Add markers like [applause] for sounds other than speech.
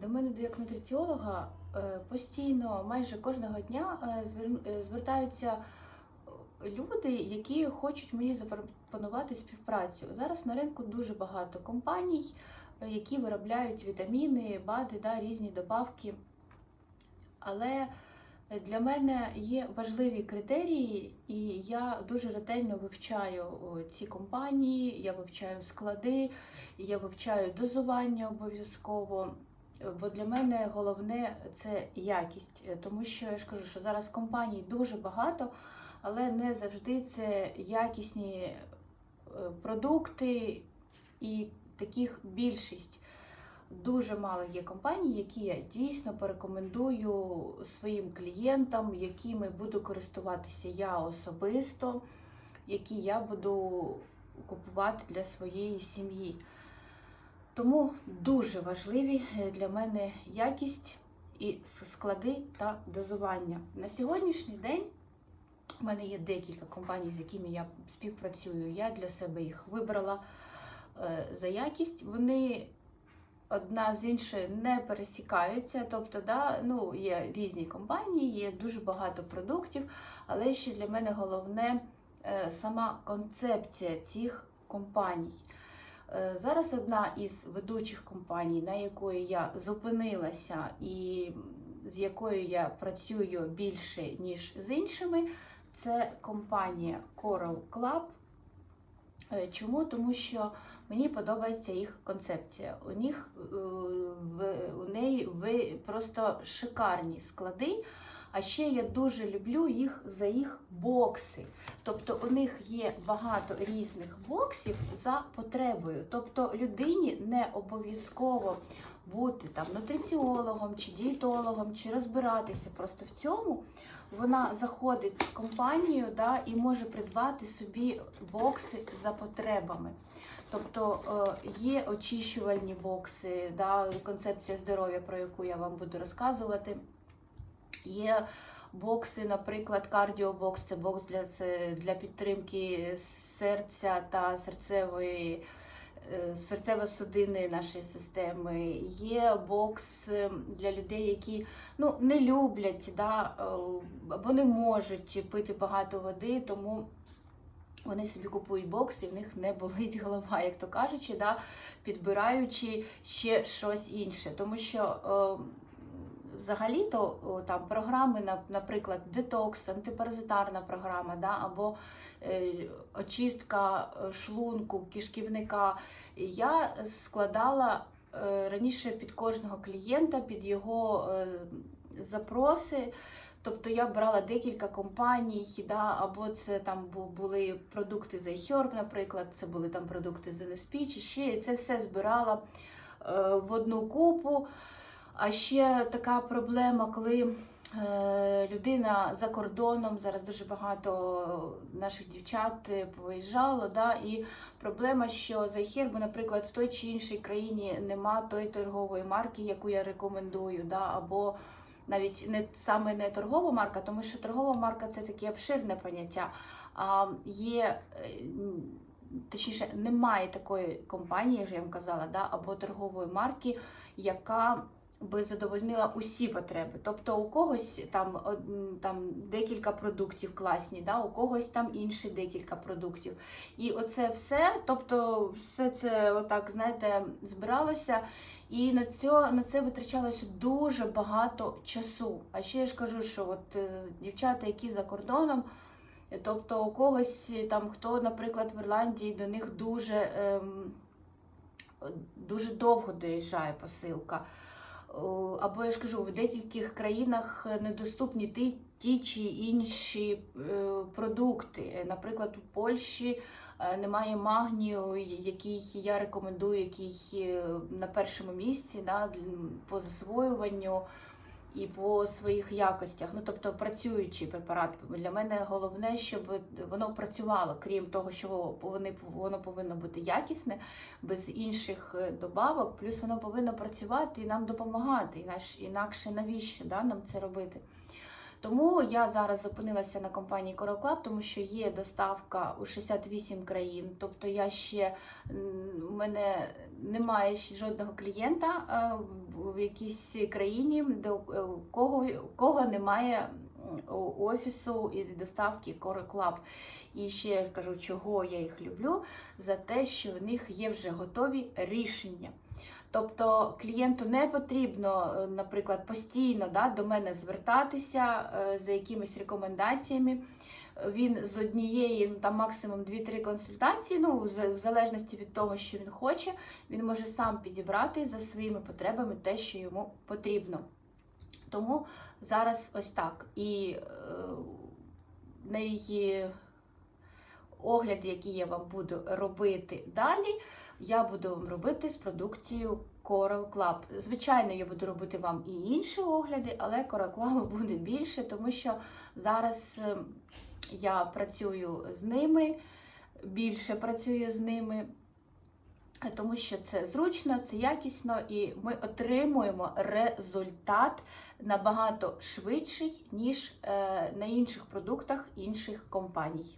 До мене як нутриціолога е, постійно, майже кожного дня е, е, звертаються люди, які хочуть мені запропонувати співпрацю. Зараз на ринку дуже багато компаній, які виробляють вітаміни, БАДи, да, різні добавки. Але для мене є важливі критерії, і я дуже ретельно вивчаю ці компанії, я вивчаю склади, я вивчаю дозування обов'язково. Бо для мене головне це якість, тому що я ж кажу, що зараз компаній дуже багато, але не завжди це якісні е, продукти і таких більшість. Дуже мало є компаній, які я дійсно порекомендую своїм клієнтам, якими буду користуватися я особисто, які я буду купувати для своєї сім'ї. Тому дуже важливі е, для мене якість і склади та дозування. На сьогоднішній день у мене є декілька компаній, з якими я співпрацюю. Я для себе їх вибрала е, за якість. Вони одна з іншою не пересікаються. Тобто, да, ну, є різні компанії, є дуже багато продуктів, але ще для мене головне е, сама концепція цих компаній. Е, Зараз одна із ведучих компаній, на якої я зупинилася і з якою я працюю більше, ніж з іншими, це компанія Coral Club. Е, Чому? Тому що мені подобається їх концепція. У них е, в у неї ви просто шикарні склади. А ще я дуже люблю їх за їх бокси. Тобто у них є багато різних боксів за потребою. Тобто людині не обов'язково бути там нутриціологом чи дієтологом, чи розбиратися просто в цьому. Вона заходить в компанію да, і може придбати собі бокси за потребами. Тобто е, є очищувальні бокси, да, концепція здоров'я, про яку я вам буду розказувати. Є бокси, наприклад, кардіобокс це бокс для, для підтримки серця та серцевої. е, Серцево-судинної нашої системи, є бокс е, для людей, які ну, не люблять да, е, або не можуть пити багато води, тому вони собі купують бокс і в них не болить голова, як то кажучи, да, підбираючи ще щось інше. Тому що взагалі-то там програми, наприклад, детокс, антипаразитарна програма, да, або е, очистка е, шлунку, кишківника. Я складала е, раніше під кожного клієнта, під його запроси. Тобто я брала декілька компаній, да, або це там були продукти з iHerb, наприклад, це були там продукти з NSP, чи ще і це все збирала в одну купу. А ще така проблема, коли е, людина за кордоном, зараз дуже багато наших дівчат е, повиїжджало, да, і проблема, що за хірбу, наприклад, в той чи іншій країні нема тої торгової марки, яку я рекомендую, да, або навіть не саме не торгова марка, тому що торгова марка це таке обширне поняття. А є е, точніше, немає такої компанії, як я вам казала, да, або торгової марки, яка би задовольнила усі потреби. Тобто у когось там, там декілька продуктів класні, да, у когось там інші декілька продуктів. І оце все, тобто все це отак, знаєте, збиралося. І на це, на це витрачалося дуже багато часу. А ще я ж кажу, що от е, дівчата, які за кордоном, тобто у когось там, хто, наприклад, в Ірландії, до них дуже, ем, дуже довго доїжджає посилка. О, Або я ж кажу, в декільких країнах недоступні ті, ті чи інші е, продукти. Е, Наприклад, у Польщі е, немає магнію, який я рекомендую, який е, на першому місці да, по засвоюванню і по своїх якостях. Ну, тобто працюючий препарат. Для мене головне, щоб воно працювало, крім того, що вони, воно повинно бути якісне, без інших е, добавок, плюс воно повинно працювати і нам допомагати. Інакше, навіщо да, нам це робити? Тому я зараз зупинилася на компанії Coral Club, тому що є доставка у 68 країн. Тобто я ще у мене немає жодного клієнта е, в- в якійсь країні, до е, кого, кого немає офісу і доставки Coral Club. І ще кажу, чого я їх люблю, за те, що в них є вже готові рішення. Тобто клієнту не потрібно, е, наприклад, постійно да, до мене звертатися е, за якимись рекомендаціями. Він з однієї, ну там максимум 2-3 консультації, ну в залежності від того, що він хоче, він може сам підібрати за своїми потребами те, що йому потрібно. Тому зараз ось так. І е, на її огляди, які я вам буду робити далі, я буду вам робити з продукцією Coral Club. Звичайно, я буду робити вам і інші огляди, але Coral Club [laughs] буде більше, тому що зараз е, я працюю з ними, більше працюю з ними. Тому що це зручно, це якісно, і ми отримуємо результат набагато швидший, ніж е, на інших продуктах інших компаній.